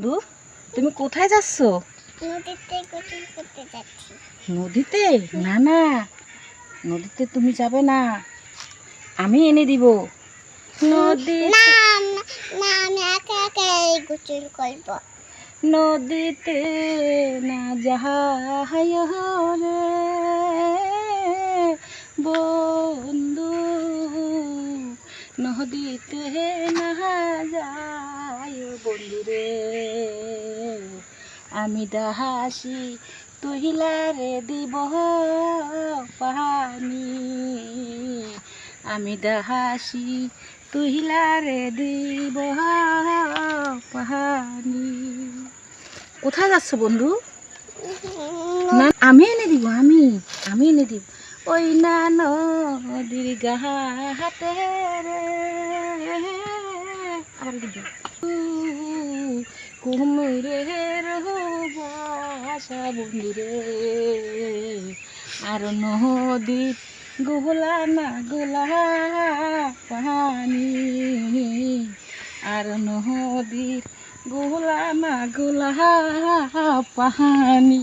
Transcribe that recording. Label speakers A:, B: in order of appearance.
A: বন্ধু তুমি কোথায় যাচ্ছ?
B: নদীতে গোসল করতে যাচ্ছি।
A: নদীতে? না না নদীতে তুমি যাবে না। আমি এনে দিব। নদী
B: না না, আমি একা একা এই গোসল করব।
A: নদীতে না যাহায় রে বন্ধু নদীতে না যায় বন্ধু রে আমি দাহাসি তুহিলারে দিব পানি। আমি দাহাসি তুহিলারে দিব পানি। কোথায় যাচ্ছ বন্ধু? না, আমি এনে দিব, আমি আমি এনে দিব। ওই না নদীর ঘাটে রে। দিব। কুমুরের বাসা বন্ধুরে। আর নদী গোলা না গোলা পানি। আর নদীর গোলা না গোলা পানি।